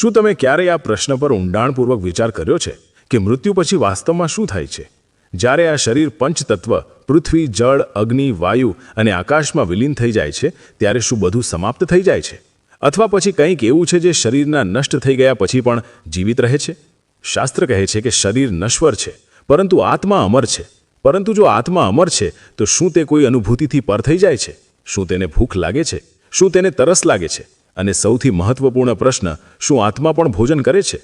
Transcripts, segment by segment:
શું તમે ક્યારેય આ પ્રશ્ન પર ઊંડાણપૂર્વક વિચાર કર્યો છે કે મૃત્યુ પછી વાસ્તવમાં શું થાય છે? જ્યારે આ શરીર પંચતત્વ, પૃથ્વી, જળ, અગ્નિ, વાયુ અને આકાશમાં વિલીન થઈ જાય છે, ત્યારે શું બધું સમાપ્ત થઈ જાય છે? અથવા પછી કંઈક એવું છે જે શરીરના નષ્ટ થઈ ગયા પછી પણ જીવિત રહે છે? શાસ્ત્ર કહે છે કે શરીર નશ્વર છે, પરંતુ આત્મા અમર છે. પરંતુ જો આત્મા અમર છે, તો શું તે કોઈ અનુભૂતિથી પર થઈ જાય છે? શું તેને ભૂખ લાગે છે? શું તેને તરસ લાગે છે? અને સૌથી મહત્વપૂર્ણ પ્રશ્ન, શું આત્મા પણ ભોજન કરે છે?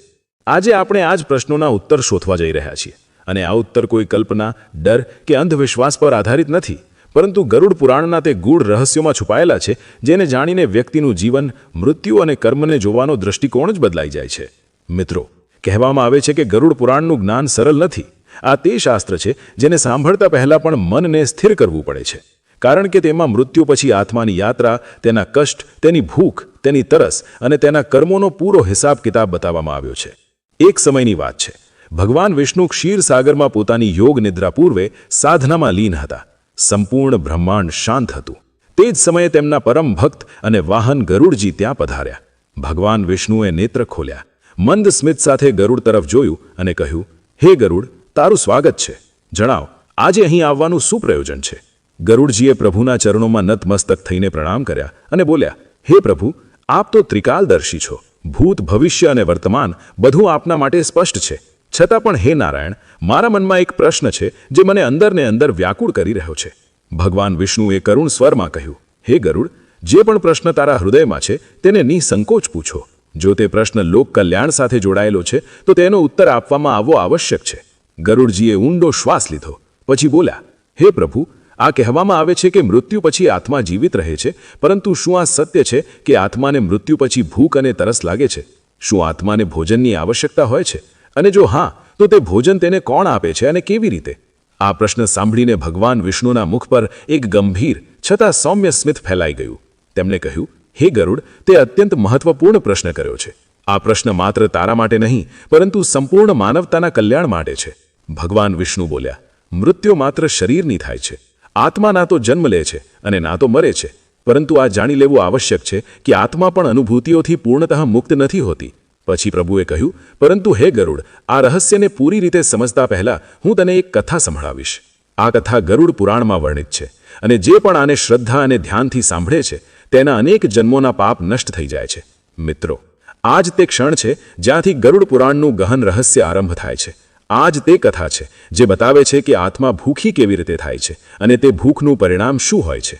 આજે આપણે આ જ પ્રશ્નોના ઉત્તર શોધવા જઈ રહ્યા છીએ. અને આ ઉત્તર કોઈ કલ્પના, ડર કે અંધવિશ્વાસ પર આધારિત નથી. પરંતુ ગરુડ પુરાણના તે ગૂઢ રહસ્યોમાં છુપાયેલા છે, જેને જાણીને વ્યક્તિનું જીવન, મૃત્યુ અને કર્મને જોવાનો દૃષ્ટિકોણ જ બદલાઈ જાય છે. મિત્રો, કહેવામાં આવે છે કે ગરુડ પુરાણનું જ્ઞાન સરળ નથી. આ તે શાસ્ત્ર છે, જેને સાંભળતા પહેલાં પણ મનને સ્થિર કરવું પડે છે. કારણ કે તેમાં મૃત્યુ પછી આત્માની યાત્રા, તેના કષ્ટ, તેની ભૂખ તેની તરસ અને તેના કર્મોનો પૂરો હિસાબ કિતાબ બતાવવામાં આવ્યો છે. એક સમયની વાત છે. ભગવાન વિષ્ણુ ક્ષીરસાગરમાં પોતાની યોગ નિદ્રા પૂર્વે સાધનામાં લીન હતા. સંપૂર્ણ બ્રહ્માંડ શાંત હતું. તે જ સમયે તેમના પરમ ભક્ત અને વાહન ગરુડજી ત્યાં પધાર્યા. ભગવાન વિષ્ણુએ નેત્ર ખોલ્યા. મંદ સ્મિત સાથે ગરુડ તરફ જોયું અને કહ્યું, હે ગરુડ, તારું સ્વાગત છે. જણાવ, આજે અહીં આવવાનું શું પ્રયોજન છે? ગરુડજીએ પ્રભુના ચરણોમાં નતમસ્તક થઈને પ્રણામ કર્યા અને બોલ્યા, હે પ્રભુ આપ તો ત્રિકાલદર્શી છો. ભૂત, ભવિષ્ય અને વર્તમાન બધું આપના માટે સ્પષ્ટ છે. છતાં પણ હે નારાયણ, મારા મનમાં એક પ્રશ્ન છે જે મને અંદરને અંદર વ્યાકુળ કરી રહ્યો છે. ભગવાન વિષ્ણુએ કરુણ સ્વરમાં કહ્યું, હે ગરુડ, જે પણ પ્રશ્ન તારા હૃદયમાં છે તેને નિસંકોચ પૂછો. જો તે પ્રશ્ન લોક કલ્યાણ સાથે જોડાયેલો છે, તો તેનો ઉત્તર આપવામાં આવવો આવશ્યક છે. ગરુડજીએ ઊંડો શ્વાસ લીધો. પછી બોલ્યા, હે પ્રભુ આ કહેવામાં આવે છે કે મૃત્યુ પછી આત્મા જીવિત રહે છે, પરંતુ શું આ સત્ય છે કે આત્માને મૃત્યુ પછી ભૂખ અને તરસ લાગે છે? શું આત્માને ભોજનની આવશ્યકતા હોય છે? અને જો હા, તો તે ભોજન તેને કોણ આપે છે અને કેવી રીતે? આ પ્રશ્ન સાંભળીને ભગવાન વિષ્ણુના મુખ પર એક ગંભીર, છતાં સૌમ્ય સ્મિત ફેલાઈ ગયું. તેમણે કહ્યું, હે ગરુડ, તે અત્યંત મહત્વપૂર્ણ પ્રશ્ન કર્યો છે. આ પ્રશ્ન માત્ર તારા માટે નહીં, પરંતુ સંપૂર્ણ માનવતાના કલ્યાણ માટે છે. ભગવાન વિષ્ણુ બોલ્યા, મૃત્યુ માત્ર શરીરની થાય છે. આત્મા ના તો જન્મ લે છે અને ના તો મરે છે. પરંતુ આ જાણી લેવું આવશ્યક છે કે આત્મા પણ અનુભૂતિઓથી પૂર્ણતઃ મુક્ત નથી હોતી. પછી પ્રભુએ કહ્યું, પરંતુ હે ગરુડ, આ રહસ્યને પૂરી રીતે સમજતા પહેલા હું તને એક કથા સંભળાવીશ. આ કથા ગરુડ પુરાણમાં વર્ણિત છે અને જે પણ આને શ્રદ્ધા અને ધ્યાનથી સાંભળે છે, તેના અનેક જન્મોના પાપ નષ્ટ થઈ જાય છે. મિત્રો આ જ તે ક્ષણ છે જ્યાંથી ગરુડ પુરાણનું ગહન રહસ્ય આરંભ થાય છે. આ જ તે કથા છે, જે બતાવે છે કે આત્મા ભૂખી કેવી રીતે થાય છે અને તે ભૂખનું પરિણામ શું હોય છે.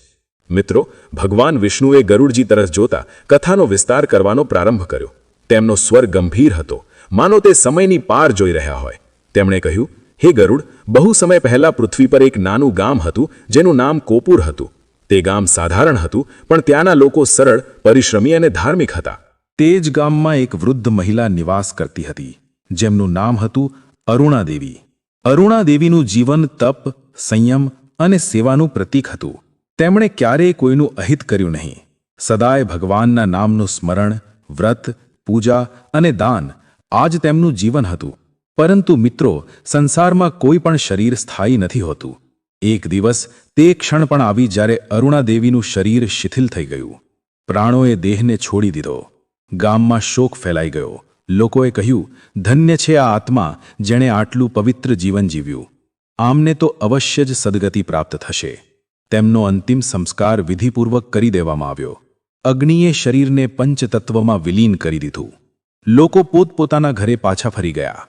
મિત્રો, ભગવાન વિષ્ણુએ ગરુડજી તરફ જોતા કથાનો વિસ્તાર કરવાનો પ્રારંભ કર્યો. તેમનો સ્વર ગંભીર હતો. માનો તે સમયની પાર જોઈ રહ્યા હોય. તેમણે કહ્યું, હે ગરુડ, બહુ સમય પહેલા પૃથ્વી પર એક નાનું ગામ હતું, જેનું નામ કોપુર હતું. તે ગામ સાધારણ હતું, પણ ત્યાંના લોકો સરળ, પરિશ્રમી અને ધાર્મિક હતા. તે જ ગામમાં એક વૃદ્ધ મહિલા નિવાસ કરતી હતી. જેમનું નામ હતું અરુણાદેવી. અરુણાદેવીનું જીવન તપ, સંયમ અને સેવાનું પ્રતીક હતું. તેમણે ક્યારેય કોઈનું અહિત કર્યું નહીં. સદાય ભગવાનના નામનું સ્મરણ, વ્રત, પૂજા અને દાન આ જ તેમનું જીવન હતું. પરંતુ મિત્રો, સંસારમાં કોઈ પણ શરીર સ્થાયી નથી હોતું. એક દિવસ તે ક્ષણ પણ આવી જ્યારે અરુણાદેવીનું શરીર શિથિલ થઈ ગયું. પ્રાણોએ દેહને છોડી દીધો. ગામમાં શોક ફેલાઈ ગયો. લોકોએ કહ્યું, ધન્ય છે આ આત્મા જેણે આટલું પવિત્ર જીવન જીવ્યું. આમને તો અવશ્ય જ સદગતિ પ્રાપ્ત થશે. તેમનો અંતિમ સંસ્કાર વિધિપૂર્વક કરી દેવામાં આવ્યો. અગ્નિએ શરીરને પંચતત્વમાં વિલીન કરી દીધું. લોકો પોતપોતાના ઘરે પાછા ફરી ગયા.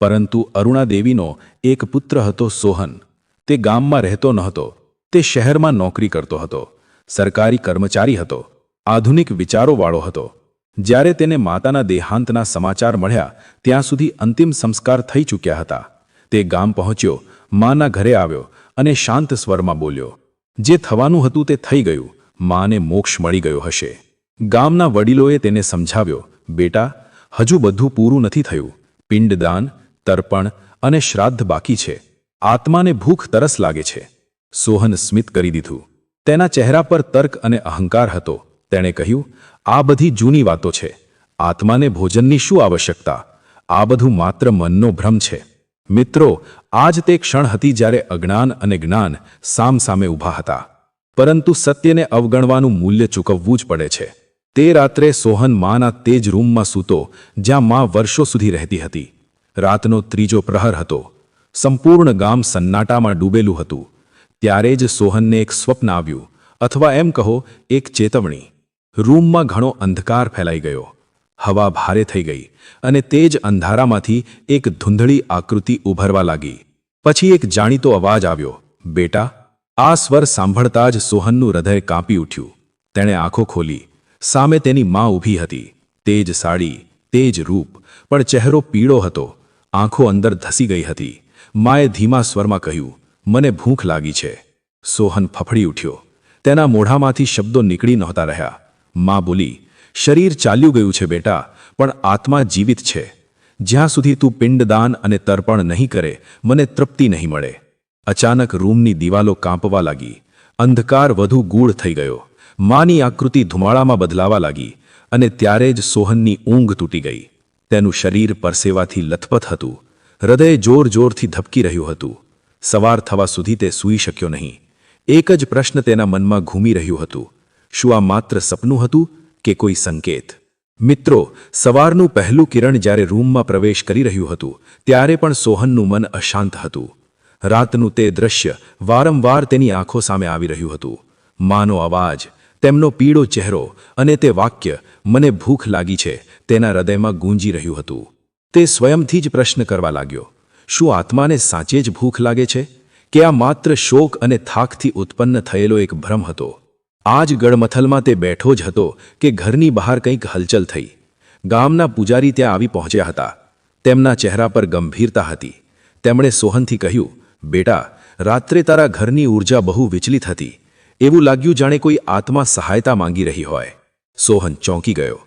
પરંતુ અરુણાદેવીનો એક પુત્ર હતો સોહન. તે ગામમાં રહેતો નહોતો. તે શહેરમાં નોકરી કરતો હતો. સરકારી કર્મચારી હતો. આધુનિક વિચારોવાળો હતો. જ્યારે તેને માતાના દેહાંતના સમાચાર મળ્યા, ત્યાં સુધી અંતિમ સંસ્કાર થઈ ચૂક્યા હતા. તે ગામ પહોંચ્યો, માના ઘરે આવ્યો અને શાંત સ્વરમાં બોલ્યો, જે થવાનું હતું તે થઈ ગયું, માને મોક્ષ મળી ગયો હશે. ગામના વડીલોએ તેને સમજાવ્યો, બેટા, હજુ બધું પૂરું નથી થયું. પિંડદાન, તર્પણ અને શ્રાદ્ધ બાકી છે. આત્માને ભૂખ તરસ લાગે છે. સોહન સ્મિત કરી દીધું. તેના ચહેરા પર તર્ક અને અહંકાર હતો. તેણે કહ્યું આ બધી જૂની વાતો છે. આત્માને ભોજનની શું આવશ્યકતા? આ બધું માત્ર મનનો ભ્રમ છે. મિત્રો, આજ તે ક્ષણ હતી જ્યારે અજ્ઞાન અને જ્ઞાન સામસામે ઊભા હતા. પરંતુ સત્યને અવગણવાનું મૂલ્ય ચૂકવવું જ પડે છે. તે રાત્રે સોહન માના તે જ રૂમમાં સૂતો, જ્યાં મા વર્ષો સુધી રહેતી હતી. રાતનો ત્રીજો પ્રહર હતો. સંપૂર્ણ ગામ સન્નાટામાં ડૂબેલું હતું. ત્યારે જ સોહનને એક સ્વપ્ન આવ્યું. અથવા એમ કહો, એક ચેતવણી. રૂમમાં ઘણો અંધકાર ફેલાઈ ગયો. હવા ભારે થઈ ગઈ અને તે જ અંધારામાંથી એક ધૂંધળી આકૃતિ ઉભરવા લાગી. પછી એક જાણીતો અવાજ આવ્યો, બેટા, આ સ્વર સાંભળતા જ સોહનનું હૃદય કાંપી ઉઠ્યું. તેણે આંખો ખોલી. સામે તેની મા ઊભી હતી. તેજ સાડી, તેજ રૂપ, પણ ચહેરો પીળો હતો. આંખો અંદર ધસી ગઈ હતી. માએ ધીમા સ્વરમાં કહ્યું, મને ભૂખ લાગી છે. સોહન ફફડી ઉઠ્યો. તેના મોઢામાંથી શબ્દો નીકળી નહોતા રહ્યા. મા બોલી, શરીર ચાલ્યું ગયું છે બેટા, પણ આત્મા જીવિત છે. જ્યાં સુધી તું પિંડદાન અને તર્પણ નહીં કરે, મને તૃપ્તિ નહીં મળે. અચાનક રૂમની દિવાલો કાંપવા લાગી. અંધકાર વધુ ગૂઢ થઈ ગયો. માની આકૃતિ ધુમાળામાં બદલાવા લાગી અને ત્યારે જ સોહનની ઊંઘ તૂટી ગઈ. તેનું શરીર પરસેવાથી લથપથ હતું. હૃદય જોર જોરથી ધબકી રહ્યું હતું. સવાર થવા સુધી તે સૂઈ શક્યો નહીં. એક જ પ્રશ્ન તેના મનમાં ઘૂમી રહ્યું હતું. શું આ માત્ર સપનું હતું કે કોઈ સંકેત? મિત્રો, સવારનું પહેલું કિરણ જ્યારે રૂમમાં પ્રવેશ કરી રહ્યું હતું, ત્યારે પણ સોહનનું મન અશાંત હતું. રાતનું તે દ્રશ્ય વારંવાર તેની આંખો સામે આવી રહ્યું હતું. માનો અવાજ, તેમનો પીળો ચહેરો અને તે વાક્ય મને ભૂખ લાગી છે, તેના હૃદયમાં ગૂંજી રહ્યું હતું. તે સ્વયંથી જ પ્રશ્ન કરવા લાગ્યો, શું આત્માને સાચે જ ભૂખ લાગે છે? કે આ માત્ર શોક અને થાકથી ઉત્પન્ન થયેલો એક ભ્રમ હતો? આ જ ગળમથલમાં તે બેઠો જ હતો કે ઘરની બહાર કંઈક હલચલ થઈ. ગામના પૂજારી ત્યાં આવી પહોંચ્યા હતા. તેમના ચહેરા પર ગંભીરતા હતી. તેમણે સોહનથી કહ્યું, બેટા, રાત્રે તારા ઘરની ઊર્જા બહુ વિચલિત હતી. એવું લાગ્યું જાણે કોઈ આત્મા સહાયતા માંગી રહી હોય. સોહન ચોંકી ગયો.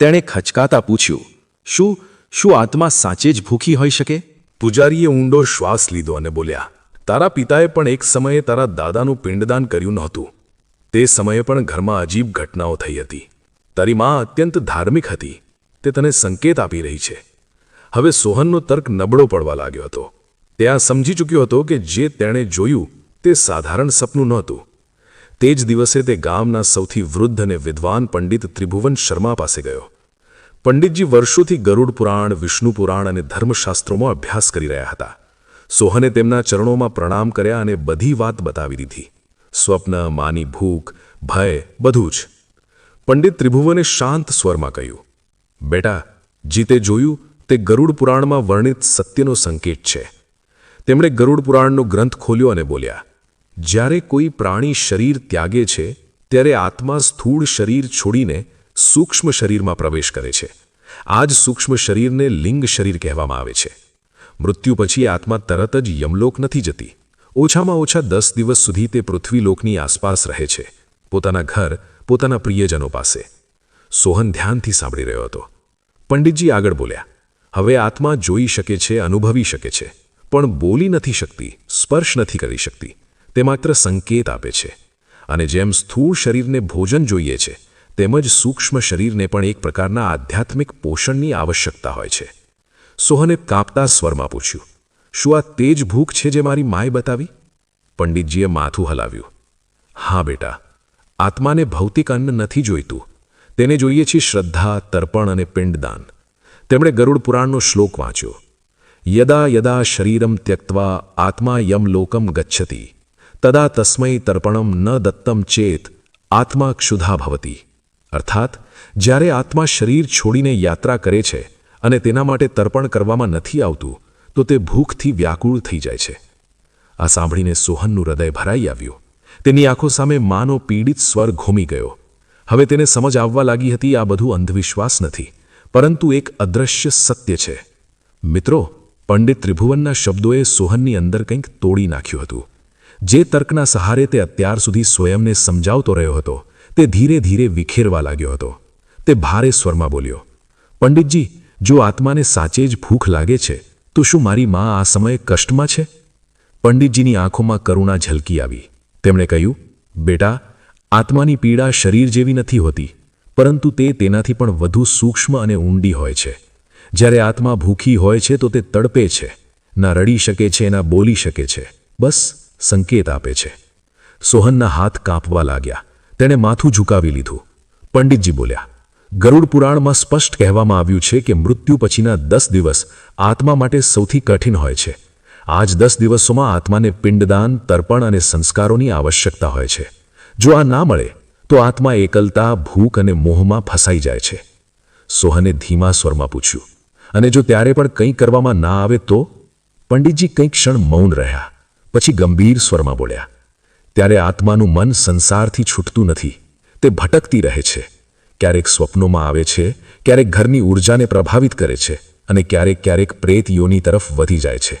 તેણે ખચકાતા પૂછ્યું, શું શું આત્મા સાચે જ ભૂખી હોઈ શકે? પૂજારીએ ઊંડો શ્વાસ લીધો અને બોલ્યા, તારા પિતાએ પણ એક સમયે તારા દાદાનું પિંડદાન કર્યું નહોતું. તે સમયે પણ ઘરમાં અજીબ ઘટનાઓ થઈ હતી. તારી માં અત્યંત ધાર્મિક હતી. તે તને સંકેત આપી રહી છે. હવે સોહનનો તર્ક નબળો પડવા લાગ્યો હતો. તે આ સમજી ચૂક્યો હતો કે જે તેણે જોયું તે સાધારણ સપનું નહોતું. તે જ દિવસે તે ગામના સૌથી વૃદ્ધ અને વિદ્વાન પંડિત ત્રિભુવન શર્મા પાસે ગયો. પંડિતજી વર્ષોથી ગરુડ પુરાણ, વિષ્ણુ પુરાણ અને ધર્મશાસ્ત્રોમાં અભ્યાસ કરી રહ્યા હતા. સોહને તેમના ચરણોમાં પ્રણામ કર્યા અને બધી વાત બતાવી દીધી. સ્વપ્ન, માની ભૂખ, ભય, બધું જ. પંડિત ત્રિભુવને શાંત સ્વરમાં કહ્યું, બેટા જીતે જોયું તે ગરુડ પુરાણમાં વર્ણિત સત્યનો સંકેત છે. તેમણે ગરુડ પુરાણનો ગ્રંથ ખોલ્યો અને બોલ્યા, જ્યારે કોઈ પ્રાણી શરીર ત્યાગે છે, ત્યારે આત્મા સ્થૂળ શરીર છોડીને સૂક્ષ્મ શરીરમાં પ્રવેશ કરે છે. આ જ સૂક્ષ્મ શરીરને લિંગ શરીર કહેવામાં આવે છે. મૃત્યુ પછી આત્મા તરત જ યમલોક નથી જતી. ઓછામાં ઓછા દસ દિવસ સુધી તે પૃથ્વીલોકની આસપાસ રહે છે, પોતાના ઘર, પોતાના પ્રિયજનો પાસે. સોહન ધ્યાનથી સાંભળી રહ્યો હતો. પંડિતજી આગળ બોલ્યા, હવે આત્મા જોઈ શકે છે, અનુભવી શકે છે, પણ બોલી નથી શકતી, સ્પર્શ નથી કરી શકતી. તે માત્ર સંકેત આપે છે. અને જેમ સ્થૂળ શરીરને ભોજન જોઈએ છે, તેમજ સૂક્ષ્મ શરીરને પણ એક પ્રકારના આધ્યાત્મિક પોષણની આવશ્યકતા હોય છે. સોહને કાંપતા સ્વરમાં પૂછ્યું શું આ તે જ ભૂખ છે જે મારી માએ બતાવી? પંડિતજીએ માથું હલાવ્યું. હા બેટા, આત્માને ભૌતિક અન્ન નથી જોઈતું. તેને જોઈએ છે શ્રદ્ધા, તર્પણ અને પિંડદાન. તેમણે ગરુડ પુરાણનો શ્લોક વાંચ્યો. યદા યદા શરીરમ ત્યક્ત્વા આત્મા યમ લોકમ ગચ્છતિ. તદા તસ્મૈ તર્પણમ ન દત્તમ ચેત, આત્મા ક્ષુધા ભવતી. અર્થાત, જ્યારે આત્મા શરીર છોડીને યાત્રા કરે છે અને તેના માટે તર્પણ કરવામાં નથી આવતું તો તે ભૂખથી વ્યાકુળ થઈ જાય છે. આ સાંભળીને સોહનનું હૃદય ભરાઈ આવ્યું. તેની આંખો સામે માનો પીડિત સ્વર ઘૂમી ગયો. હવે તેને સમજ આવવા લાગી હતી આ બધું અંધવિશ્વાસ નથી, પરંતુ એક અદ્રશ્ય સત્ય છે. મિત્રો, પંડિત ત્રિભુવનના શબ્દોએ સોહનની અંદર કંઈક તોડી નાખ્યું હતું. જે તર્કના સહારે તે અત્યાર સુધી સ્વયંને સમજાવતો રહ્યો હતો, તે ધીરે ધીરે વિખેરવા લાગ્યો હતો. તે ભારે સ્વરમાં બોલ્યો, પંડિતજી, જો આત્માને સાચે જ ભૂખ લાગે છે તો શું મારી મા આ સમયે કષ્ટમાં છે? પંડિતજીની આંખોમાં કરુણા ઝલકી આવી. તેમણે કહ્યું, બેટા, આત્માની પીડા શરીર જેવી નથી હોતી, પરંતુ તે તેનાથી પણ વધુ સૂક્ષ્મ અને ઊંડી હોય છે. જ્યારે આત્મા ભૂખી હોય છે તો તે તડપે છે, ના રડી શકે છે, ના બોલી શકે છે, બસ સંકેત આપે છે. સોહનના હાથ કાંપવા લાગ્યા. તેણે માથું ઝુકાવી લીધું. પંડિતજી બોલ્યા ગરુડ પુરાણમાં સ્પષ્ટ કહેવામાં આવ્યું છે કે મૃત્યુ પછીના દસ દિવસ આત્મા માટે સૌથી કઠિન હોય છે. આ જ દસ દિવસોમાં આત્માને પિંડદાન, તર્પણ અને સંસ્કારોની આવશ્યકતા હોય છે. જો આ ના મળે, તો આત્મા એકલતા, ભૂખ અને મોહમાં ફસાઈ જાય છે. સોહને ધીમા સ્વરમાં પૂછ્યું, અને જો ત્યારે પણ કંઈ કરવામાં ના આવે તો? પંડિતજી કંઈક ક્ષણ મૌન રહ્યા, પછી ગંભીર સ્વરમાં બોલ્યા, ત્યારે આત્માનું મન સંસારથી છૂટતું નથી. તે ભટકતી રહે છે. ક્યારેક સ્વપ્નોમાં આવે છે, ક્યારેક ઘરની ઊર્જાને પ્રભાવિત કરે છે અને ક્યારેક ક્યારેક પ્રેત યોની તરફ વધી જાય છે.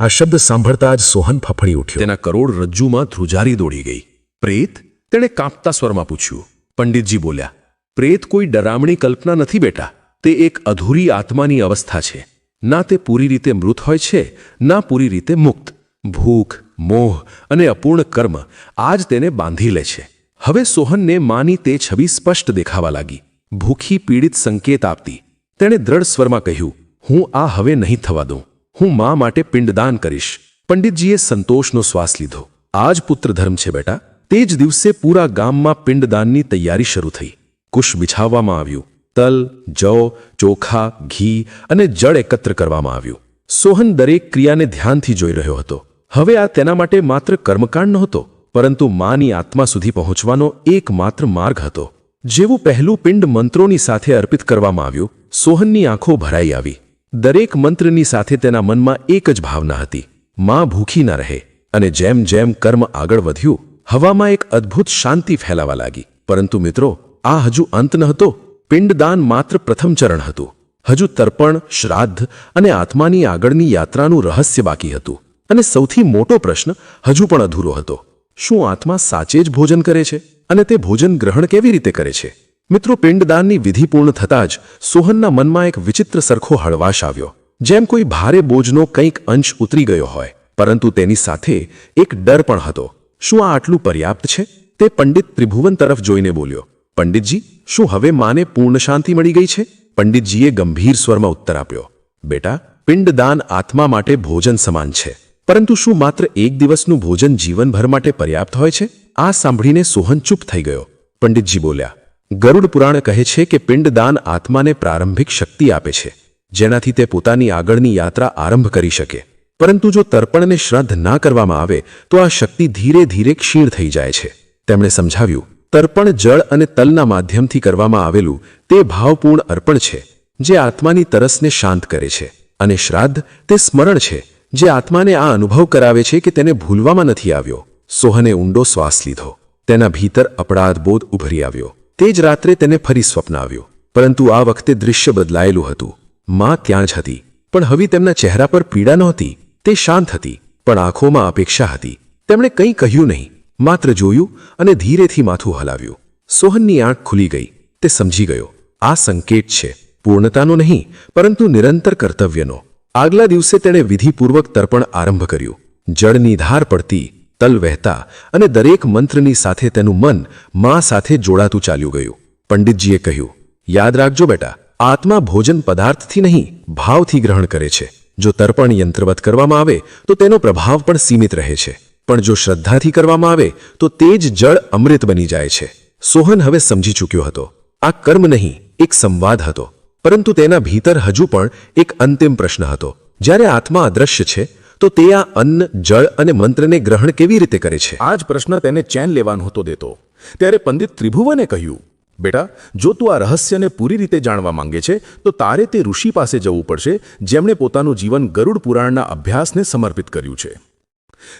આ શબ્દ સાંભળતા જ સોહન ફફડી ઉઠ્યો. તેના કરોડ રજ્જુમાં ધ્રુજારી દોડી ગઈ. પ્રેત? તેણે કાંપતા સ્વરમાં પૂછ્યું. પંડિતજી બોલ્યા, પ્રેત કોઈ ડરામણી કલ્પના નથી બેટા. તે એક અધૂરી આત્માની અવસ્થા છે. ના તે પૂરી રીતે મૃત હોય છે, ના પૂરી રીતે મુક્ત. ભૂખ, મોહ અને અપૂર્ણ કર્મ આજ તેને બાંધી લે છે. હવે સોહનને માની તે છબી સ્પષ્ટ દેખાવા લાગી. ભૂખી પીડિત સંકેત આપતી. તેણે દ્રઢ સ્વરમાં કહ્યું, હું આ હવે નહીં થવા દઉં. હું મા માટે પિંડદાન કરીશ. પંડિતજીએ સંતોષનો શ્વાસ લીધો. આ જ પુત્રધર્મ છે બેટા. તે જ દિવસે પૂરા ગામમાં પિંડદાનની તૈયારી શરૂ થઈ. કુશ બિછાવવામાં આવ્યું. તલ, જવ, ચોખા, ઘી અને જળ એકત્ર કરવામાં આવ્યું. સોહન દરેક ક્રિયાને ધ્યાનથી જોઈ રહ્યો હતો. હવે આ તેના માટે માત્ર કર્મકાંડ નહોતો. પરંતુ માની આત્મા સુધી પહોંચવાનો એકમાત્ર માર્ગ હતો. જેવું પહેલું પિંડ મંત્રોની સાથે અર્પિત કરવામાં આવ્યું, સોહનની આંખો ભરાઈ આવી. દરેક મંત્રની સાથે તેના મનમાં એક જ ભાવના હતી, માં ભૂખી ન રહે. અને જેમ જેમ કર્મ આગળ વધ્યું, હવામાં એક અદ્ભુત શાંતિ ફેલાવા લાગી. પરંતુ મિત્રો, આ હજુ અંત ન હતો. પિંડદાન માત્ર પ્રથમ ચરણ હતું. હજુ તર્પણ, શ્રાદ્ધ અને આત્માની આગળની યાત્રાનું રહસ્ય બાકી હતું. અને સૌથી મોટો પ્રશ્ન હજુ પણ અધૂરો હતો. શું આત્મા સાચે જ ભોજન કરે છે? અને તે ભોજન ગ્રહણ કેવી રીતે કરે છે? મિત્રો, પિંડદાનની વિધિ પૂર્ણ થતાં જ સોહનના મનમાં એક વિચિત્ર સરખો હળવાશ આવ્યો. જેમ કોઈ ભારે બોજનો કંઈક અંશ ઉતરી ગયો હોય, પરંતુ તેની સાથે એક ડર પણ હતો. શું આ આટલું પર્યાપ્ત છે? તે પંડિત ત્રિભુવન તરફ જોઈને બોલ્યો. પંડિતજી, શું હવે માને પૂર્ણ શાંતિ મળી ગઈ છે? પંડિતજીએ ગંભીર સ્વરમાં ઉત્તર આપ્યો. બેટા, પિંડદાન આત્મા માટે ભોજન સમાન છે. પરંતુ શું માત્ર એક દિવસનું ભોજન જીવનભર માટે પર્યાપ્ત હોય છે? આ સાંભળીને સોહન ચૂપ થઈ ગયો. પંડિતજી બોલ્યા, ગરુડ પુરાણ કહે છે કે પિંડદાન આત્માને પ્રારંભિક શક્તિ આપે છે, જેનાથી તે પોતાની આગળની યાત્રા આરંભ કરી શકે. પરંતુ જો તર્પણને શ્રાદ્ધ ના કરવામાં આવે, તો આ શક્તિ ધીરે ધીરે ક્ષીણ થઈ જાય છે. તેમણે સમજાવ્યું, તર્પણ જળ અને તલના માધ્યમથી કરવામાં આવેલું તે ભાવપૂર્ણ અર્પણ છે, જે આત્માની તરસને શાંત કરે છે, અને શ્રાદ્ધ તે સ્મરણ છે જે આત્માને આ અનુભવ કરાવે છે કે તેને ભૂલવામાં નથી આવ્યો. સોહને ઊંડો શ્વાસ લીધો. તેના ભીતર અપરાધબોધ ઉભરી આવ્યો. તે જ રાત્રે તેને ફરી સ્વપ્ન આવ્યું. પરંતુ આ વખતે દૃશ્ય બદલાયેલું હતું. માં ત્યાં જ હતી. પણ હવે તેમના ચહેરા પર પીડા નહોતી. તે શાંત હતી. પણ આંખોમાં અપેક્ષા હતી. તેમણે કંઈ કહ્યું નહીં. માત્ર જોયું અને ધીરેથી માથું હલાવ્યું. સોહનની આંખ ખુલી ગઈ. તે સમજી ગયો. આ સંકેત છે. પૂર્ણતાનો નહીં, પરંતુ નિરંતર કર્તવ્યનો. આગલા દિવસે તેણે વિધિપૂર્વક તર્પણ આરંભ કર્યું. જળની ધાર પડતી, તલ વહેતા અને દરેક મંત્રની સાથે તેનું મન મા સાથે જોડાતું ચાલ્યું ગયું. પંડિતજીએ કહ્યું, યાદ રાખજો બેટા, આત્મા ભોજન પદાર્થથી નહીં, ભાવથી ગ્રહણ કરે છે. જો તર્પણ યંત્રવત કરવામાં આવે, તો તેનો પ્રભાવ પણ સીમિત રહે છે. પણ જો શ્રદ્ધાથી કરવામાં આવે, તો તે જ જળ અમૃત બની જાય છે. સોહન હવે સમજી ચૂક્યો હતો. આ કર્મ નહીં, એક સંવાદ હતો. પરંતુ તેના ભીતર હજુ પણ એક અંતિમ પ્રશ્ન હતો. જ્યારે આત્મા અદ્રશ્ય છે, તો તે આ અન્ન, જળ અને મંત્રને ગ્રહણ કેવી રીતે કરે છે? આ જ પ્રશ્ન તેને ચેન લેવાનો હતો દેતો. ત્યારે પંડિત ત્રિભુવને કહ્યું, બેટા, જો તું આ રહસ્યને પૂરી રીતે જાણવા માંગે છે, તો તારે તે ઋષિ પાસે જવું પડશે, જેમણે પોતાનું જીવન ગરુડ પુરાણના અભ્યાસને સમર્પિત કર્યું છે.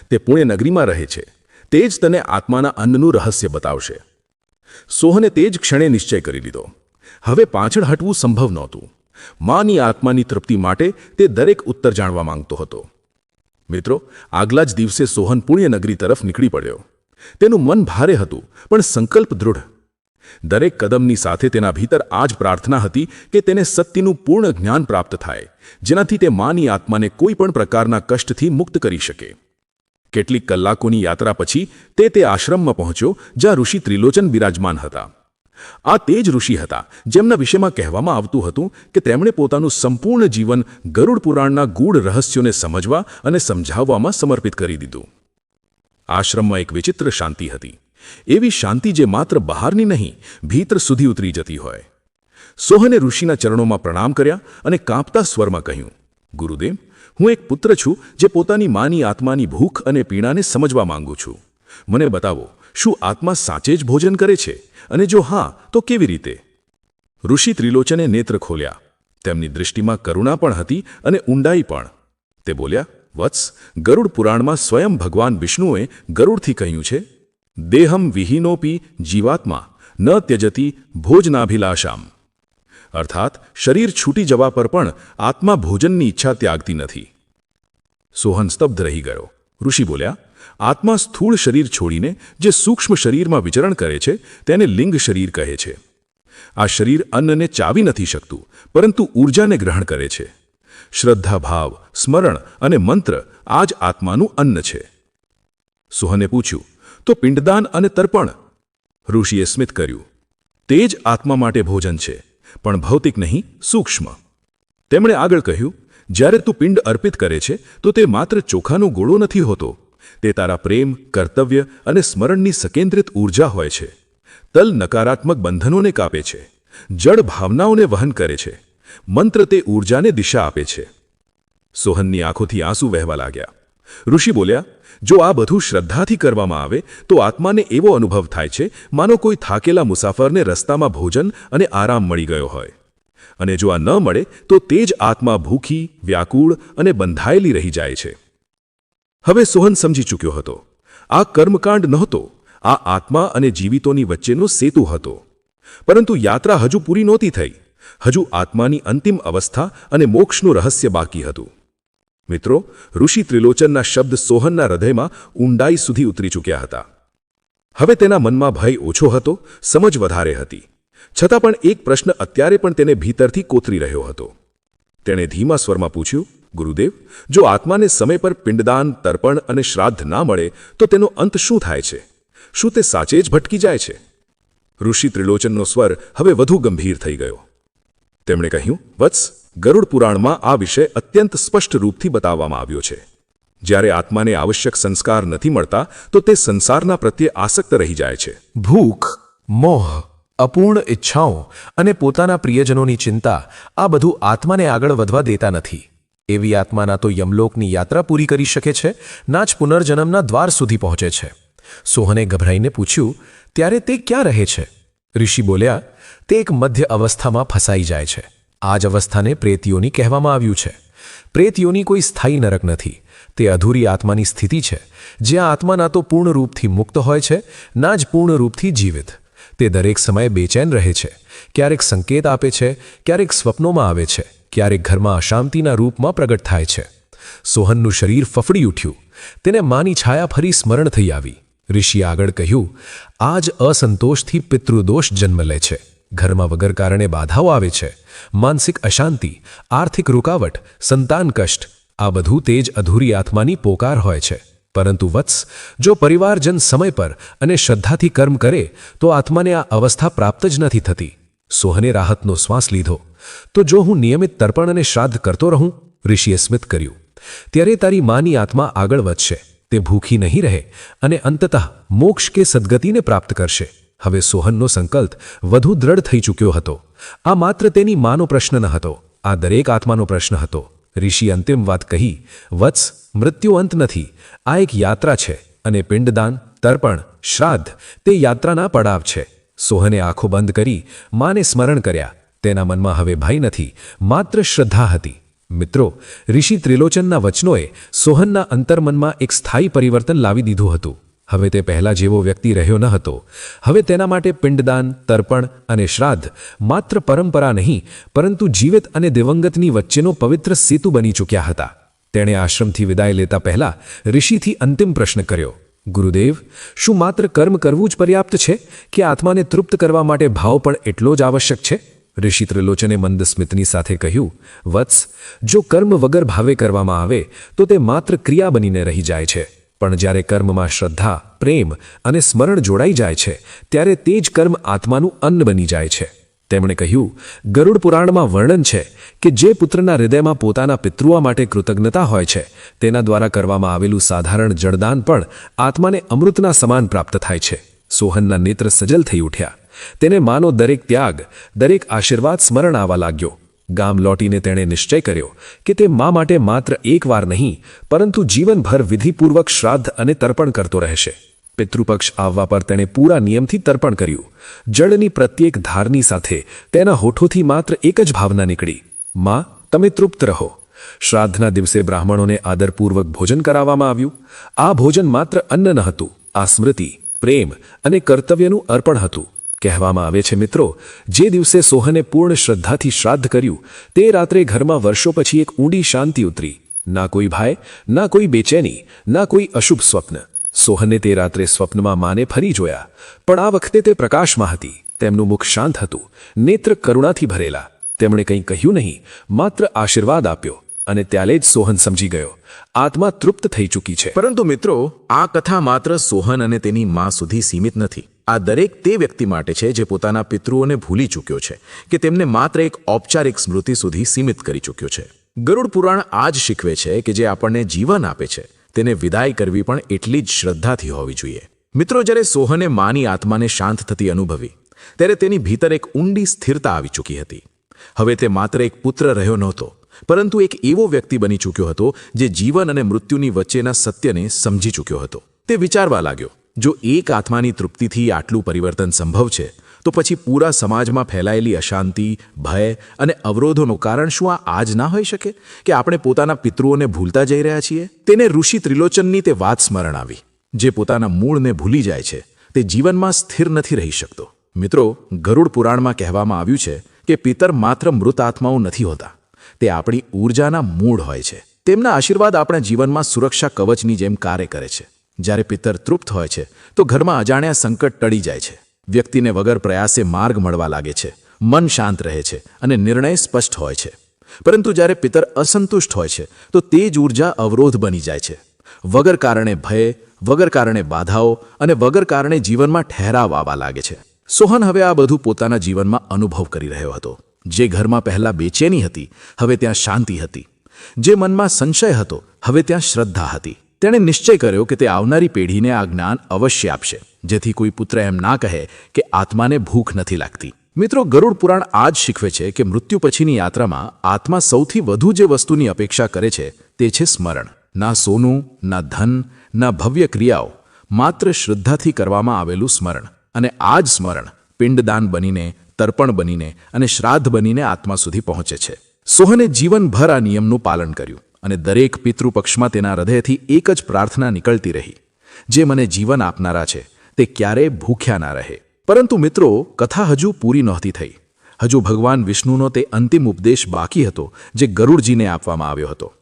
તે પુણે નગરીમાં રહે છે. તે જ તને આત્માના અન્નનું રહસ્ય બતાવશે. સોહને તે જ ક્ષણે નિશ્ચય કરી લીધો. હવે પાછળ હટવું સંભવ નહોતું. માની આત્માની તૃપ્તિ માટે તે દરેક ઉત્તર જાણવા માંગતો હતો. મિત્રો, આગલા જ દિવસે સોહન પુણ્ય નગરી તરફ નીકળી પડ્યો. તેનું મન ભારે હતું, પણ સંકલ્પ દૃઢ. દરેક કદમની સાથે તેના ભીતર આ જ પ્રાર્થના હતી કે તેને સત્યનું પૂર્ણ જ્ઞાન પ્રાપ્ત થાય, જેનાથી તે માની આત્માને કોઈ પણ પ્રકારના કષ્ટથી મુક્ત કરી શકે. કેટલીક કલાકોની યાત્રા પછી તે તે આશ્રમમાં પહોંચ્યો, જ્યાં ઋષિ ત્રિલોચન બિરાજમાન હતા. આ તે જ ઋષિ હતા જેમના વિશેમાં કહેવામાં આવતું હતું કે તેમણે પોતાનું સંપૂર્ણ જીવન ગરુડ પુરાણના ગૂઢ રહસ્યોને સમજવા અને સમજાવવામાં સમર્પિત કરી દીધું. આશ્રમમાં એક વિચિત્ર શાંતિ હતી. એવી શાંતિ જે માત્ર બહારની નહીં, ભીતર સુધી ઉતરી જતી હોય. સોહને ઋષિના ચરણોમાં પ્રણામ કર્યા અને કાંપતા સ્વરમાં કહ્યું, ગુરુદેવ, હું એક પુત્ર છું જે પોતાની માની આત્માની ભૂખ અને પીણાને સમજવા માંગુ છું. મને બતાવો શું આત્મા સાચે જ ભોજન કરે છે? અને જો હા, તો કેવી રીતે? ઋષિ ત્રિલોચને નેત્ર ખોલ્યા. તેમની દૃષ્ટિમાં કરુણા પણ હતી અને ઊંડાઈ પણ. તે બોલ્યા, વત્સ, ગરુડ પુરાણમાં સ્વયં ભગવાન વિષ્ણુએ ગરુડથી કહ્યું છે, દેહમ વિહીનોપી જીવાત્મા, ન ત્યજતી ભોજનાભિલાષામ. અર્થાત, શરીર છૂટી જવા પર પણ આત્મા ભોજનની ઈચ્છા ત્યાગતી નથી. સોહન સ્તબ્ધ રહી ગયો. ઋષિ બોલ્યા આત્મા સ્થૂળ શરીર છોડીને જે સૂક્ષ્મ શરીરમાં વિચરણ કરે છે, તેને લિંગ શરીર કહે છે. આ શરીર અન્નને ચાવી નથી શકતું, પરંતુ ઊર્જાને ગ્રહણ કરે છે. શ્રદ્ધા ભાવ, સ્મરણ અને મંત્ર આ જ આત્માનું અન્ન છે. સોહને પૂછ્યું, તો પિંડદાન અને તર્પણ? ઋષિએ સ્મિત કર્યું, તે જ આત્મા માટે ભોજન છે, પણ ભૌતિક નહીં, સૂક્ષ્મ. તેમણે આગળ કહ્યું, જ્યારે તું પિંડ અર્પિત કરે છે, તો તે માત્ર ચોખાનો ગોળો નથી હોતો તે તારા પ્રેમ, કર્તવ્ય અને સ્મરણની સકેન્દ્રિત ઊર્જા હોય છે. તલ નકારાત્મક બંધનોને કાપે છે. જડ ભાવનાઓને વહન કરે છે. મંત્ર તે ઊર્જાને દિશા આપે છે. સોહનની આંખોથી આંસુ વહેવા લાગ્યા. ઋષિ બોલ્યા, જો આ બધું શ્રદ્ધાથી કરવામાં આવે, તો આત્માને એવો અનુભવ થાય છે, માનો કોઈ થાકેલા મુસાફરને રસ્તામાં ભોજન અને આરામ મળી ગયો હોય. અને જો આ ન મળે, તો તે જ આત્મા ભૂખી, વ્યાકુળ અને બંધાયેલી રહી જાય છે. હવે સોહન સમજી ચૂક્યો હતો. આ કર્મકાંડ નહોતો, આ આત્મા અને જીવિતોની વચ્ચેનો સેતુ હતો. પરંતુ યાત્રા હજુ પૂરી નહોતી થઈ. હજુ આત્માની અંતિમ અવસ્થા અને મોક્ષનું રહસ્ય બાકી હતું. મિત્રો, ઋષિ ત્રિલોચનના શબ્દ સોહનના હૃદયમાં ઊંડાઈ સુધી ઉતરી ચૂક્યા હતા. હવે તેના મનમાં ભય ઓછો હતો, સમજ વધારે હતી. છતાં પણ એક પ્રશ્ન અત્યારે પણ તેને ભીતરથી કોતરી રહ્યો હતો. તેણે ધીમા સ્વરમાં પૂછ્યું ગુરુદેવ, જો આત્માને સમય પર પિંડદાન, તર્પણ અને શ્રાદ્ધ ના મળે, તો તેનો અંત શું થાય છે? શું તે સાચે જ ભટકી જાય છે? ઋષિ ત્રિલોચનનો સ્વર હવે વધુ ગંભીર થઈ ગયો. તેમણે કહ્યું, વત્સ, ગરુડ પુરાણમાં આ વિષય અત્યંત સ્પષ્ટ રૂપથી બતાવવામાં આવ્યો છે. જ્યારે આત્માને આવશ્યક સંસ્કાર નથી મળતા, તો તે સંસારના પ્રત્યે આસક્ત રહી જાય છે. ભૂખ, મોહ, અપૂર્ણ ઈચ્છાઓ અને પોતાના પ્રિયજનોની ચિંતા આ બધું આત્માને આગળ વધવા દેતા નથી. એવી આત્માના તો યમલોકની યાત્રા પૂરી કરી શકે છે, ના જ પુનર્જન્મના દ્વાર સુધી પહોંચે છે. સોહને ગભરાઈને પૂછ્યું, ત્યારે તે ક્યાં રહે છે? ઋષિ બોલ્યા, તે એક મધ્ય અવસ્થામાં ફસાઈ જાય છે. આ જ અવસ્થાને પ્રેતીઓની કહેવામાં આવ્યું છે. પ્રેતીઓની કોઈ સ્થાયી નરક નથી. તે અધૂરી આત્માની સ્થિતિ છે. જ્યાં આત્મા ના તો પૂર્ણ રૂપથી મુક્ત હોય છે, ના જ પૂર્ણ રૂપથી જીવિત. તે દરેક સમયે બેચેન રહે છે. ક્યારેક સંકેત આપે છે, ક્યારેક સ્વપ્નોમાં આવે છે. ક્યારેક ઘરમાં અશાંતિના રૂપમાં પ્રગટ થાય છે. સોહનનું શરીર ફફડી ઉઠ્યું. તેને માની છાયા ફરી સ્મરણ થઈ આવી. ઋષિ આગળ કહ્યું આ જ અસંતોષથી પિતૃદોષ જન્મ લે છે. ઘરમાં વગર કારણે બાધાઓ આવે છે. માનસિક અશાંતિ, આર્થિક રૂકાવટ, સંતાન કષ્ટ, આ બધું તે જ અધૂરી આત્માની પોકાર હોય છે. પરંતુ વત્સ, જો પરિવારજન સમય પર અને શ્રદ્ધાથી કર્મ કરે, તો આત્માને આ અવસ્થા પ્રાપ્ત જ નથી થતી. સોહને રાહતનો શ્વાસ લીધો. તો જો હું નિયમિત તર્પણ અને શ્રાદ્ધ કરતો રહું, ઋષિએ સ્મિત કર્યું, ત્યારે તારી માની આત્મા આગળ વધશે, તે ભૂખી નહીં રહે અને અંતતઃ મોક્ષ કે સદગતિને પ્રાપ્ત કરશે. હવે સોહનનો સંકલ્પ વધુ દ્રઢ થઈ ચૂક્યો હતો. આ માત્ર તેની માનો પ્રશ્ન ન હતો, આ દરેક આત્માનો પ્રશ્ન હતો. ઋષિ અંતિમ વાત કહી, વત્સ, મૃત્યુ અંત નથી, આ એક યાત્રા છે અને પિંડદાન, તર્પણ, શ્રાદ્ધ તે યાત્રાના પડાવ છે. સોહને આંખો બંધ કરી માને સ્મરણ કર્યા તેના મનમાં હવે ભય નથી, માત્ર શ્રદ્ધા હતી. મિત્રો, ઋષિ ત્રિલોચનના વચનોએ સોહનના અંતર્મનમાં એક સ્થાયી પરિવર્તન લાવી દીધું હતું. હવે તે પહેલા જેવો વ્યક્તિ રહ્યો ન હતો. હવે તેના માટે પિંડદાન, તર્પણ અને શ્રાદ્ધ માત્ર પરંપરા નહીં, પરંતુ જીવિત અને દિવંગતની વચ્ચેનો પવિત્ર સેતુ બની ચૂક્યા હતા. તેણે આશ્રમથી વિદાય લેતા પહેલા ઋષિથી અંતિમ પ્રશ્ન કર્યો, ગુરુદેવ, શું માત્ર કર્મ કરવું જ પર્યાપ્ત છે? કે આત્માને તૃપ્ત કરવા માટે ભાવ પણ એટલો જ આવશ્યક છે? ઋષિ ત્રિલોચને મંદ સ્મિતની સાથે કહ્યું, વત્સ, જો કર્મ વગર ભાવે કરવામાં આવે, તો તે માત્ર ક્રિયા બનીને રહી જાય છે. પણ જ્યારે કર્મમાં શ્રદ્ધા, પ્રેમ અને સ્મરણ જોડાઈ જાય છે, ત્યારે તે જ કર્મ આત્માનું અન્ન બની જાય છે. તેમણે કહ્યું, ગરુડ પુરાણમાં વર્ણન છે કે જે પુત્રના હૃદયમાં પોતાના પિતૃઓ માટે કૃતજ્ઞતા હોય છે, તેના દ્વારા કરવામાં આવેલું સાધારણ જળદાન પણ આત્માને અમૃતના સમાન પ્રાપ્ત થાય છે. સોહનના નેત્ર સજલ થઈ ઉઠ્યા. તેને માનો દરેક ત્યાગ, દરેક આશીર્વાદ સ્મરણ આવવા લાગ્યો. ગામ લોટીને તેણે નિશ્ચય કર્યો કે તે મા માટે માત્ર એકવાર નહીં, પરંતુ જીવનભર વિધિપૂર્વક શ્રાદ્ધ અને તર્પણ કરતો રહેશે. પિતૃપક્ષ આવવા પર તેણે પૂરા નિયમથી તર્પણ કર્યું. જળની પ્રત્યેક ધારની સાથે તેના હોઠોથી માત્ર એક જ ભાવના નીકળી. માં, તમે તૃપ્ત રહો. શ્રાદ્ધના દિવસે બ્રાહ્મણોને આદરપૂર્વક ભોજન કરાવવામાં આવ્યું. આ ભોજન માત્ર અન્ન ન હતું, આ સ્મૃતિ, પ્રેમ અને કર્તવ્યનું અર્પણ હતું. કહેવામાં આવે છે, મિત્રો, જે દિવસે સોહને પૂર્ણ શ્રદ્ધાથી શ્રાદ્ધ કર્યું, તે રાત્રે ઘરમાં વર્ષો પછી એક ઊંડી શાંતિ ઉતરી. ના કોઈ ભાઈ, ના કોઈ બેચેની, ના કોઈ અશુભ સ્વપ્ન. સોહને તે રાત્રે સ્વપ્નમાં માને ફરી જોયા. પણ આ વખતે તે પ્રકાશમાં હતી. તેમનું મુખ શાંત હતું. નેત્ર કરુણાથી ભરેલા. તેમણે કંઈ કહ્યું નહીં, માત્ર આશીર્વાદ આપ્યો અને ત્યારે જ સોહન સમજી ગયો. આત્મા તૃપ્ત થઈ ચૂકી છે. પરંતુ મિત્રો, આ કથા માત્ર સોહન અને તેની માં સુધી સીમિત નથી. આ દરેક તે વ્યક્તિ માટે છે જે પોતાના પિતૃઓને ભૂલી ચૂક્યો છે, કે તેમને માત્ર એક ઔપચારિક સ્મૃતિ સુધી સીમિત કરી ચૂક્યો છે. ગરુડ પુરાણ આ જ શીખવે છે કે જે આપણને જીવન આપે છે, તેને વિદાય કરવી પણ એટલી જ શ્રદ્ધાથી હોવી જોઈએ. મિત્રો, જ્યારે સોહને માની આત્માને શાંત થતી અનુભવી, ત્યારે તેની ભીતર એક ઊંડી સ્થિરતા આવી ચૂકી હતી. હવે તે માત્ર એક પુત્ર રહ્યો નહોતો, પરંતુ એક એવો વ્યક્તિ બની ચૂક્યો હતો જે જીવન અને મૃત્યુની વચ્ચેના સત્યને સમજી ચૂક્યો હતો. તે વિચારવા લાગ્યો જો એક આત્માની તૃપ્તિથી આટલું પરિવર્તન સંભવ છે, તો પછી પૂરા સમાજમાં ફેલાયેલી અશાંતિ, ભય અને અવરોધોનું કારણ શું આ આજ ના હોઈ શકે? કે આપણે પોતાના પિતૃઓને ભૂલતા જઈ રહ્યા છીએ? તેને ઋષિ ત્રિલોચનની તે વાત સ્મરણ આવી, જે પોતાના મૂળને ભૂલી જાય છે, તે જીવનમાં સ્થિર નથી રહી શકતો. મિત્રો, ગરુડ પુરાણમાં કહેવામાં આવ્યું છે કે પિતર માત્ર મૃત આત્માઓ નથી હોતા, તે આપણી ઊર્જાના મૂળ હોય છે. તેમના આશીર્વાદ આપણા જીવનમાં સુરક્ષા કવચની જેમ કાર્ય કરે છે. જ્યારે પિતર તૃપ્ત હોય છે, તો ઘરમાં અજાણ્યા સંકટ ટળી જાય છે. વ્યક્તિને વગર પ્રયાસે માર્ગ મળવા લાગે છે, મન શાંત રહે છે અને નિર્ણય સ્પષ્ટ હોય છે. પરંતુ જ્યારે પિતર અસંતુષ્ટ હોય છે, તો તે જ ઊર્જા અવરોધ બની જાય છે. વગર કારણે ભય, વગર કારણે બાધાઓ અને વગર કારણે જીવનમાં ઠહેરાવ આવવા લાગે છે. સોહન હવે આ બધું પોતાના જીવનમાં અનુભવ કરી રહ્યો હતો. જે ઘરમાં પહેલાં બેચેની હતી, હવે ત્યાં શાંતિ હતી. જે મનમાં સંશય હતો, હવે ત્યાં શ્રદ્ધા હતી. તેણે નિશ્ચય કર્યો કે તે આવનારી પેઢીને આ જ્ઞાન અવશ્ય આપશે, જેથી કોઈ પુત્ર એમ ના કહે કે આત્માને ભૂખ નથી લાગતી. મિત્રો, ગરુડ પુરાણ આ જ શીખવે છે કે મૃત્યુ પછીની યાત્રામાં આત્મા સૌથી વધુ જે વસ્તુની અપેક્ષા કરે છે તે છે સ્મરણ. ના સોનું, ના ધન, ના ભવ્ય ક્રિયાઓ, માત્ર શ્રદ્ધાથી કરવામાં આવેલું સ્મરણ. અને આ જ સ્મરણ પિંડદાન બનીને, તર્પણ બનીને અને શ્રાદ્ધ બનીને આત્મા સુધી પહોંચે છે. સોહને જીવનભર આ નિયમનું પાલન કર્યું. અને દરેક પિતૃપક્ષમાં તેના હૃદયથી એક જ પ્રાર્થના નીકળતી રહી. જે મને જીવન આપનારા છે, તે ક્યારેય ભૂખ્યા ના રહે. પરંતુ મિત્રો, કથા હજુ પૂરી નહોતી થઈ. હજુ ભગવાન વિષ્ણુનો તે અંતિમ ઉપદેશ બાકી હતો, જે ગરુડજીને આપવામાં આવ્યો હતો.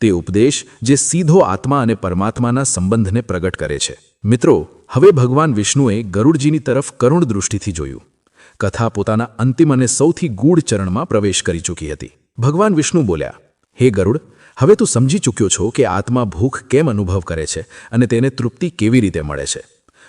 તે ઉપદેશ, જે સીધો આત્મા અને પરમાત્માના સંબંધને પ્રગટ કરે છે. મિત્રો, હવે ભગવાન વિષ્ણુએ ગરુડજીની તરફ કરુણ દૃષ્ટિથી જોયું. કથા પોતાના અંતિમ અને સૌથી ગૂઢ ચરણમાં પ્રવેશ કરી ચૂકી હતી. ભગવાન વિષ્ણુ બોલ્યા, હે ગરુડ હવે તું સમજી ચૂક્યો છો કે આત્મા ભૂખ કેમ અનુભવ કરે છે અને તેને તૃપ્તિ કેવી રીતે મળે છે.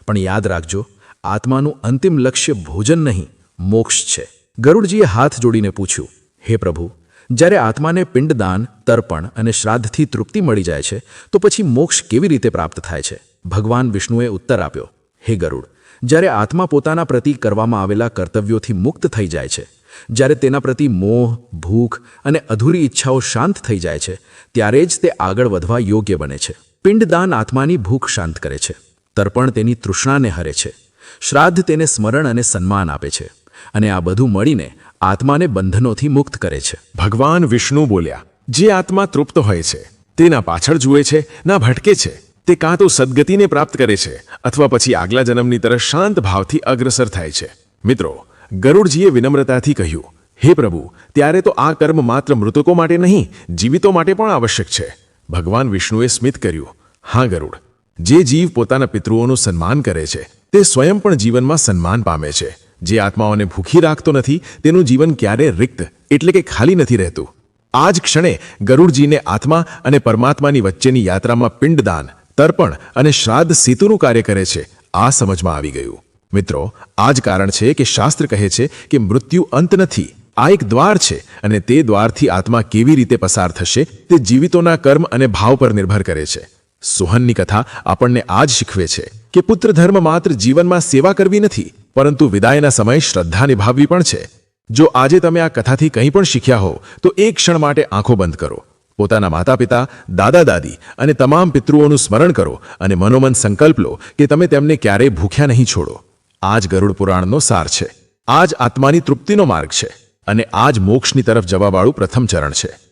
પણ યાદ રાખજો, આત્માનું અંતિમ લક્ષ્ય ભોજન નહીં, મોક્ષ છે. ગરુડજીએ હાથ જોડીને પૂછ્યું, હે પ્રભુ, જ્યારે આત્માને પિંડદાન, તર્પણ અને શ્રાદ્ધથી તૃપ્તિ મળી જાય છે, તો પછી મોક્ષ કેવી રીતે પ્રાપ્ત થાય છે? ભગવાન વિષ્ણુએ ઉત્તર આપ્યો, હે ગરુડ, જ્યારે આત્મા પોતાના પ્રતિ કરવામાં આવેલા કર્તવ્યોથી મુક્ત થઈ જાય છે જ્યારે તેના પ્રતિ મોહ, ભૂખ અને અધૂરી ઈચ્છાઓ શાંત થઈ જાય છે, ત્યારે જ તે આગળ વધવા યોગ્ય બને છે. પિંડદાન આત્માની ભૂખ શાંત કરે છે. તર્પણ તેની તૃષ્ણાને હરે છે. શ્રાદ્ધ તેને સ્મરણ અને સન્માન આપે છે. અને આ બધું મળીને આત્માને બંધનોથી મુક્ત કરે છે. ભગવાન વિષ્ણુ બોલ્યા, જે આત્મા તૃપ્ત હોય છે, તે ના પાછળ જુએ છે, ના ભટકે છે, તે કાં તો સદગતિને પ્રાપ્ત કરે છે, અથવા પછી આગલા જન્મની તરફ શાંત ભાવથી અગ્રસર થાય છે. મિત્રો ગરુડજીએ વિનમ્રતાથી કહ્યું, હે પ્રભુ, ત્યારે તો આ કર્મ માત્ર મૃતકો માટે નહીં, જીવિતો માટે પણ આવશ્યક છે. ભગવાન વિષ્ણુએ સ્મિત કર્યું, હા ગરુડ, જે જીવ પોતાના પિતૃઓનું સન્માન કરે છે, તે સ્વયં પણ જીવનમાં સન્માન પામે છે. જે આત્માઓને ભૂખી રાખતો નથી, તેનું જીવન ક્યારે રિક્ત, એટલે કે ખાલી નથી રહેતું. આ જ ક્ષણે ગરુડજીને આત્મા અને પરમાત્માની વચ્ચેની યાત્રામાં પિંડદાન, તર્પણ અને શ્રાદ્ધ સેતુનું કાર્ય કરે છે, આ સમજમાં આવી ગયું. મિત્રો આ જ કારણ છે કે શાસ્ત્ર કહે છે કે મૃત્યુ અંત નથી, આ એક દ્વાર છે અને તે દ્વારથી આત્મા કેવી રીતે પસાર થશે તે જીવિતોના કર્મ અને ભાવ પર નિર્ભર કરે છે. સોહનની કથા આપણને આ જ શીખવે છે કે પુત્ર ધર્મ માત્ર જીવનમાં સેવા કરવી નથી, પરંતુ વિદાયના સમયે શ્રદ્ધા નિભાવવી પણ છે. જો આજે તમે આ કથાથી કંઈ પણ શીખ્યા હો તો એક ક્ષણ માટે આંખો બંધ કરો. પોતાના માતા પિતા દાદા દાદી અને તમામ પિતૃઓનું સ્મરણ કરો અને મનોમન સંકલ્પ લો કે તમે તેમને ક્યારેય ભૂખ્યા નહીં છોડો. આ જ ગરુડ પુરાણનો સાર છે. આ જ આત્માની તૃપ્તિનો માર્ગ છે અને આ જ મોક્ષની તરફ જવાવાળું પ્રથમ ચરણ છે.